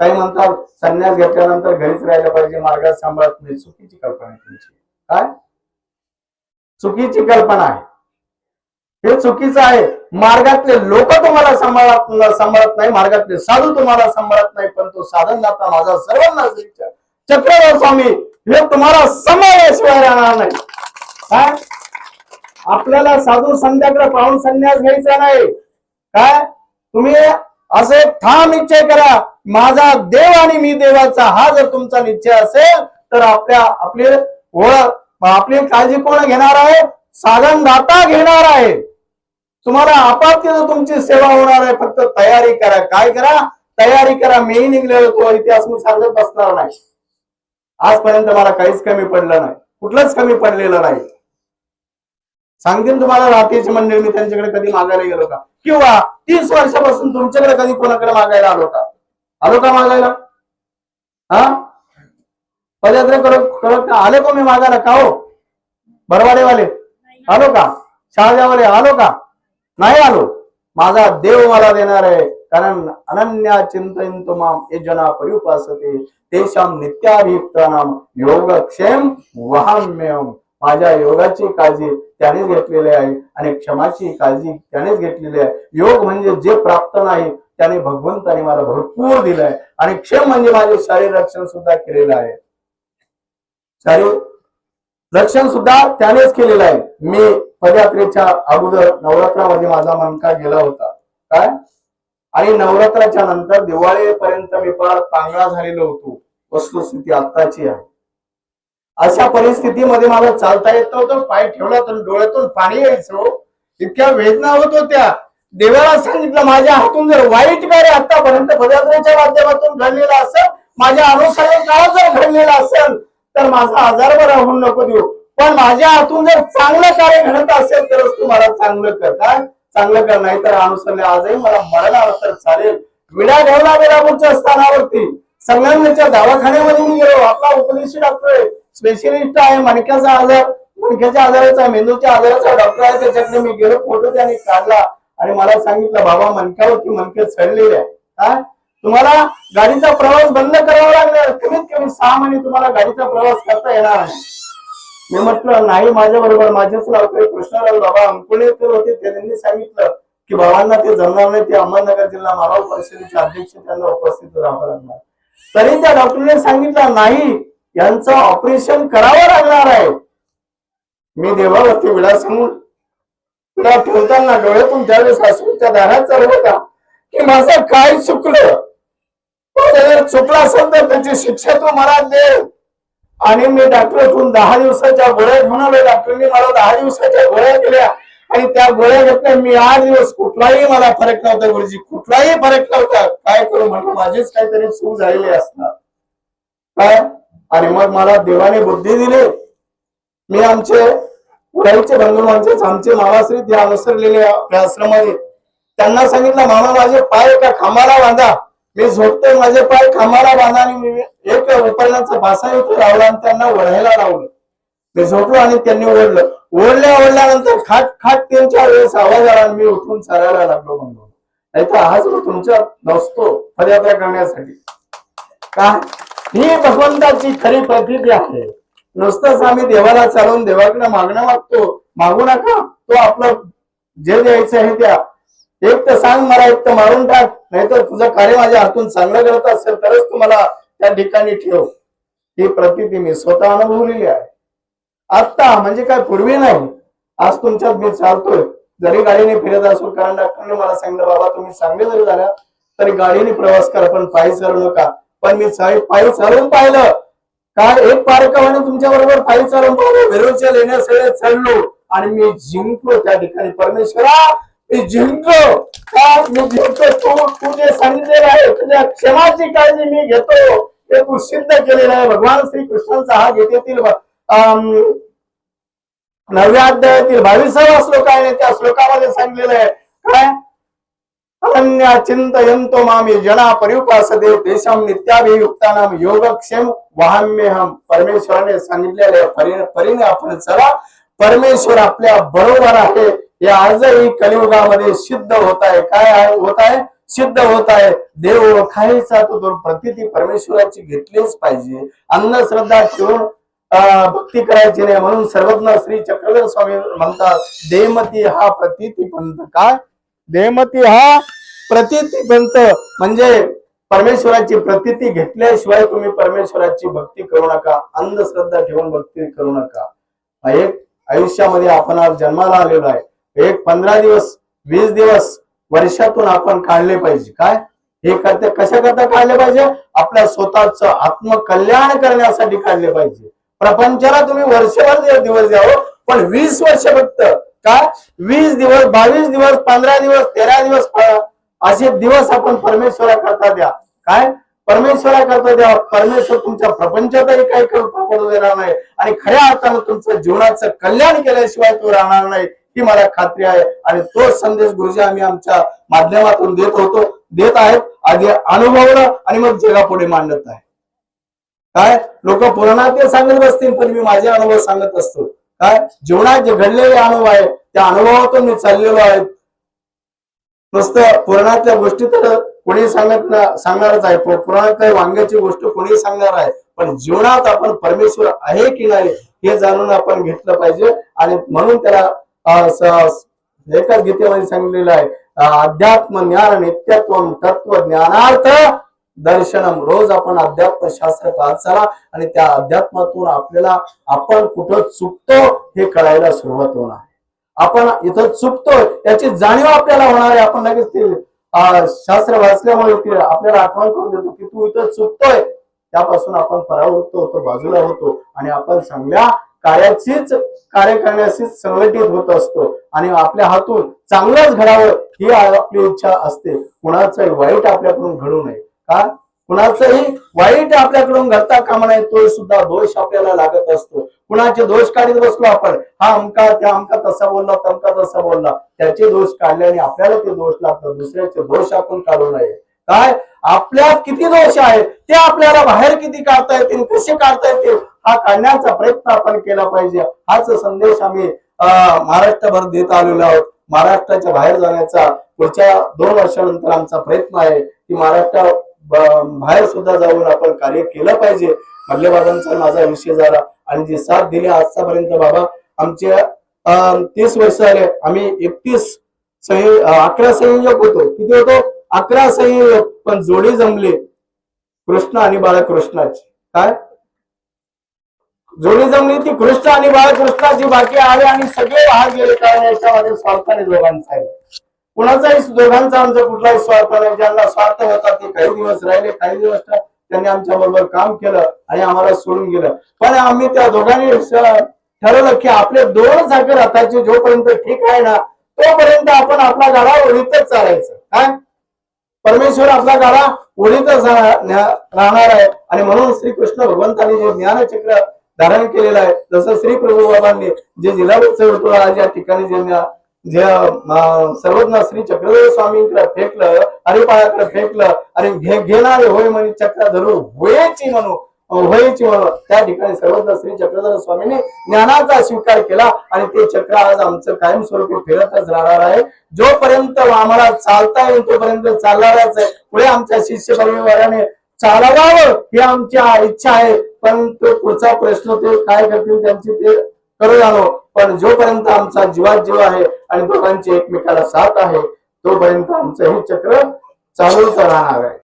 काही म्हणतात संन्यास घेतल्यानंतर घरीच राहिलं पाहिजे मार्गात सांभाळत नाही. चुकीची कल्पना आहे तुमची. काय? चुकीची कल्पना आहे. हे चुकीचं आहे. मार्गातले लोक तुम्हाला सांभाळत सांभाळत नाही मार्गातले साधू तुम्हाला सांभाळत नाही पण तो साधन दाता माझा सर्वांना विचार. चक्रधर स्वामी हे तुम्हाला सांभाळल्याशिवाय राहणार नाही. काय? आपल्याला साधू संध्याकडे पाहून संन्यास घ्यायचा नाही. काय? तुम्ही असे ठाम निश्चय करा. माझा देव आणि मी देवाचा हा जर तुमचा निश्चय असेल तर आपल्या आपली ओळख आपली काळजी कोण घेणार आहे? साधन दाता घेणार आहे. तुम्हाला आपापतीनं तुमची सेवा होणार आहे फक्त तयारी करा. काय करा? तयारी करा. मीही निघलेलो तो इतिहास मी सांगत बसणार नाही. आजपर्यंत मला काहीच कमी पडलं नाही. कुठलंच कमी पडलेलं नाही. सांगतील तुम्हाला रात्रीचे मंडळी मी त्यांच्याकडे कधी मागायला गेलो का? किंवा तीस वर्षापासून तुमच्याकडे कधी कोणाकडे मागायला आलो का? आलो का मागायला? हा? पदयात्रा करत करत का? आले का मी मागायला? का हो? बरवाडेवाले आलो का? शहाजावाले आलो का? नाही आलो. माझा देव मला देणार आहे. कारण अनन्या चिंतन ये जना परिउपासते तेशाम नित्याभियुक्तानाम योगक्षेम वहाम्यम माझ्या योगाची काळजी त्यानेच घेतलेली आहे आणि क्षमाची काळजी त्यानेच घेतलेली आहे. योग म्हणजे जे प्राप्त नाही त्याने भगवंताने मला भरपूर दिलंय. आणि क्षम म्हणजे माझे शारीर रक्षण सुद्धा केलेलं आहे. शारीर रक्षण सुद्धा त्यानेच केलेलं आहे. मी पदयात्रेच्या अगोदर नवरात्रामध्ये माझा मनका गेला होता. काय? आणि नवरात्राच्या नंतर दिवाळीपर्यंत मी फार चांगला झालेलो होतो. वस्तुस्थिती आत्ताची आहे. अशा परिस्थितीमध्ये मला चालता येत नव्हतं. पाय ठेवला तर डोळ्यातून पाणी यायचो हो. इतक्या वेदना होत होत्या. देवाला सांगितलं माझ्या हातून जर वाईट कार्य आतापर्यंत पदयात्रेच्या माध्यमातून घडलेलं असेल माझ्या अनुसार काळ जर घडलेलं असेल तर माझा आजार बरा होऊन नको देऊ. पण माझ्या हातून जर चांगलं कार्य घडत असेल तरच तू मला चांगलं कर. काय? चांगलं कर नाही तर अनुसरले आजही मला मरणार तर चालेल. विडा ठेवला वेळापूरच्या स्थानावरती. संगमनेरच्या दवाखान्यामध्ये मी गेलो. आपला उपदेशी डॉक्टर आहे. स्पेशलिस्ट आहे मणक्याचा आजार. मणक्याच्या आजाराचा मेंदूच्या आजाराचा डॉक्टर आहे. त्याच्याकडे मी गेलो फोटो त्याने काढला. आणि मला सांगितलं बाबा मनक्यावरती मनके चढलेले आहे. काय तुम्हाला गाडीचा प्रवास बंद करावा लागणार. कमीत कमी सहा महिने तुम्हाला गाडीचा प्रवास करता येणार आहे मी म्हटलं नाही माझ्या बरोबर माझेच लावतोय कृष्णराव बाबा अंकुळेकर होते त्यांनी सांगितलं की बाबांना ते जमणार नाही. ते अहमदनगर जिल्हा मानव परिषदेचे अध्यक्ष त्यांना उपस्थित राहावं लागणार. तरी त्या डॉक्टरने सांगितलं नाही यांचं ऑपरेशन करावं लागणार आहे. मी देवावरती विडा सांगून त्या ठेवताना डोळ्यातून ज्यावेळेस हसूच्या दारात चालू का की माझं काय चुकलं? माझं जर चुकलं असेल तर त्याची शिक्षा तू मला दे. आणि मी डॉक्टरकडून दहा दिवसाच्या गोळ्या घेऊन आलो डॉक्टरने मला दहा दिवसाच्या गोळ्या दिल्या आणि त्या गोळ्या घेतल्या. मी आठ दिवस कुठलाही मला फरक नव्हता गुरुजी. कुठलाही फरक नव्हता. काय करू म्हटलं माझीच काहीतरी चूक झालेली असणार. काय? आणि मग मला देवाने बुद्धी दिली. मी आमचे पुढाईचे बंधू आमचे आमचे मामाश्री ते अनुसरलेले आपल्या त्यांना सांगितलं मामा माझे पाय एका खांबाला बांधा. मी झोपतोय माझे पाय खांबाला बांधा आणि मी एक उपरण्याचा भासा इथे लावला आणि त्यांना ओढायला लावलं. मी झोपलो आणि त्यांनी ओढलं ओढल्या ओढल्यानंतर खाट खाट त्यांच्या वेळेस आवाज आला मी उठून चालायला लागलो म्हणून. नाही तर आज मी तुमच्या नसतो पदयात्रा करण्यासाठी. का? ही भगवंताची खरी प्रकृती आहे. नुसतंच आम्ही देवाला चालवून देवाकडे मागणं मागतो. मागू नका. तो आपलं जे द्यायचं आहे त्या एक तर सांग मला एक तर मारून टाक. नाहीतर तुझं कार्य माझ्या हातून चांगलं करत असेल तरच तुम्हाला त्या ठिकाणी ठेव. ही प्रती मी स्वतः अनुभवलेली आहे. आत्ता म्हणजे काय पूर्वी नाही. आज तुमच्यात मी चालतोय. जरी गाडीने फिरत असो कारण डॉक्टरने मला सांगितलं बाबा तुम्ही चांगले जरी झाल्या तरी गाडीने प्रवास करा पण पायी चालू नका. पण मी पायी चालून पाहिलं. काल एक पारकावाने तुमच्या बरोबर पायी चालून पाहिलं लेण्या लेण्यासगळे चढलो आणि मी जिंकलो त्या ठिकाणी. परमेश्वरा मी जिंकलो. का मी जिंकतो तू तू जे सांगितलेलं आहे तुझ्या क्षमाची काळजी मी घेतो. ते तू सिद्ध केलेलं आहे. भगवान श्री कृष्णांचा हा गीतेतील अं, नवव्या अध्यायातील बावीसावा श्लोक आहे त्या श्लोकामध्ये सांगलेलं आहे. काय? अनन्या चिंतयंतो मामी जना परिउपासते तेशाम नित्याभियुक्तानाम योगक्षेम वाहम्यहम परमेश्वराने सांगितलेले परीने आपण चला परमेश्वर आपल्या बरोबर आहे. हे आजही कलियुगामध्ये सिद्ध होत आहे. काय होत आहे? सिद्ध होत आहे. देव खायचा तो प्रतिती परमेश्वराची घेतलीच पाहिजे. अंधश्रद्धा ठेवून भक्ती करायची नाही म्हणून सर्वज्ञ श्री चक्रधर स्वामी म्हणतात देमती हा प्रतिती पंथ. काय? देहमती हा प्रतिती पंत म्हणजे परमेश्वराची प्रतिती घेतल्याशिवाय तुम्ही परमेश्वराची भक्ती करू नका. अंधश्रद्धा ठेवून भक्ती करू नका. एक आयुष्यामध्ये आपण आज जन्माला आलेलो आहे. एक पंधरा दिवस वीस दिवस वर्षातून आपण काढले पाहिजे. काय? हे करते कशा करता काढले पाहिजे? आपल्या स्वतःच आत्मकल्याण करण्यासाठी काढले पाहिजे. प्रपंचाला तुम्ही वर्षभर दिवस द्यावं पण वीस वर्ष फक्त काय? वीस दिवस बावीस दिवस पंधरा दिवस तेरा दिवस असे दिवस आपण परमेश्वराकरता द्या. काय? परमेश्वराकरता द्या. परमेश्वर तुमच्या प्रपंचातही काही करू देणार नाही. आणि खऱ्या अर्थानं तुमचं जीवनाचं कल्याण केल्याशिवाय तो राहणार नाही. ही मला खात्री आहे. आणि तोच संदेश गुरुजी आम्ही आमच्या माध्यमातून देत होतो. देत आहेत. आधी अनुभवलं आणि मग जगापुढे मांडत आहे. काय? लोक पुराणात ते सांगत बसतील पण मी माझे अनुभव सांगत असतो. काय? जीवनात जे घडलेले अनुभव आहे त्या अनुभवातून मी चाललेलो आहे. नुसतं पुराणातल्या गोष्टी तर कोणी सांगत सांगणारच आहे. पु- पुराणातल्या वांग्याची गोष्ट कोणी सांगणार आहे. पण जीवनात आपण परमेश्वर आहे की नाही हे जाणून आपण घेतलं पाहिजे. आणि म्हणून त्याला एकाच गीतेमध्ये सांगितलेलं आहे अध्यात्म ज्ञान नित्यत्व तत्व ज्ञानार्थ दर्शनम. रोज आपण अध्यात्म शास्त्र पाहत चला आणि त्या अध्यात्मातून आपल्याला आपण कुठं चुकतो हे कळायला सुरुवात होणार आहे. आपण इथं चुकतोय याची जाणीव आपल्याला होणार आहे. आपण लगेच ते शास्त्र वाचल्यामुळे ते आपल्याला आठवण करून देतो की तू इथं चुकतोय. त्यापासून आपण परावृत्त होतो बाजूला होतो आणि आपण चांगल्या कार्याचीच कार्य करण्याशीच संघटित होत असतो. आणि आपल्या हातून चांगलंच घडावं ही आपली इच्छा असते. कुणाचं वाईट आपल्याकडून घडू नये. का? कुणाचंही वाईट आपल्याकडून घडता कामा नये तो सुद्धा दोष आपल्याला लागत असतो. कुणाचे दोष काढत बसलो आपण हा अमका त्या अमका तसा बोलला तमका तसा बोलला. त्याचे दोष काढल्याने आपल्याला ते दोष लागतात दुसऱ्याचे दोष आपण काढू नये. काय? आपल्यात किती दोष आहेत ते आपल्याला बाहेर किती काढता येतील कसे काढता येतील हा काढण्याचा प्रयत्न आपण केला पाहिजे. हाच संदेश आम्ही अं, महाराष्ट्रभर देत आलेलो आहोत. महाराष्ट्राच्या बाहेर जाण्याचा पुढच्या दोन वर्षानंतर आमचा प्रयत्न आहे की महाराष्ट्र बाहेर सुद्धा जाऊन आपण कार्य केलं पाहिजे. मल्लेबाबांचा माझा विषय झाला. आणि जे साथ दिली आजचापर्यंत बाबा आमचे अं, तीस वर्ष आले. आम्ही एकतीस संय अकरा संयोजक होतो. किती होतो? अकरा संयोजक. पण जोडी जमली. कृष्ण आणि बाळकृष्णाची. काय? जोडी जमली ती कृष्ण आणि बाळकृष्णाची बाकी आले आणि सगळे वाहत गेले. कारण याच्यामध्ये स्वार्थाने दोघांचा आहे. कुणाचाही दोघांचा आमचा कुठलाही स्वार्थ नाही. ज्यांना स्वार्थ होता ते काही दिवस राहिले काही दिवस त्यांनी आमच्या बरोबर काम केलं आणि आम्हाला सोडून गेलं. पण आम्ही त्या दोघांनी ठरवलं की आपले दोन साखर हाताचे जोपर्यंत ठीक आहे ना तोपर्यंत आपण आपला गाडा ओळीतच चालायचं. काय? परमेश्वर आपला गाडा ओढीतच राहणार आहे. आणि म्हणून श्रीकृष्ण भगवंतांनी जे ज्ञानचक्र धारण केलेलं आहे जसं श्री प्रभू बाबांनी जे जिल्हा उत्सव या ठिकाणी जे जे सर्वज्ञ श्री चक्रधर स्वामींकडे फेकलं हरिपाळाकडे फेकलं आणि घे घेणारे होय म्हणे चक्र धरू होयची म्हणू होयची म्हणू. त्या ठिकाणी सर्वज्ञ श्री चक्रधर स्वामींनी ज्ञानाचा स्वीकार केला आणि ते चक्र आज आमचं कायमस्वरूपी फिरतच राहणार आहे. जोपर्यंत आम्हाला चालता येईल तोपर्यंत चालणारच आहे. पुढे आमच्या शिष्य परिवाराने चालवावं ही आमची इच्छा आहे. पण तो पुढचा प्रश्न ते काय करतील त्यांची ते करू जाणो. पण जोपर्यंत आमचा जीवात जीव आहे आणि दोघांची एकमेकाला साथ आहे तोपर्यंत आमचं हे चक्र चालूच राहणार आहे.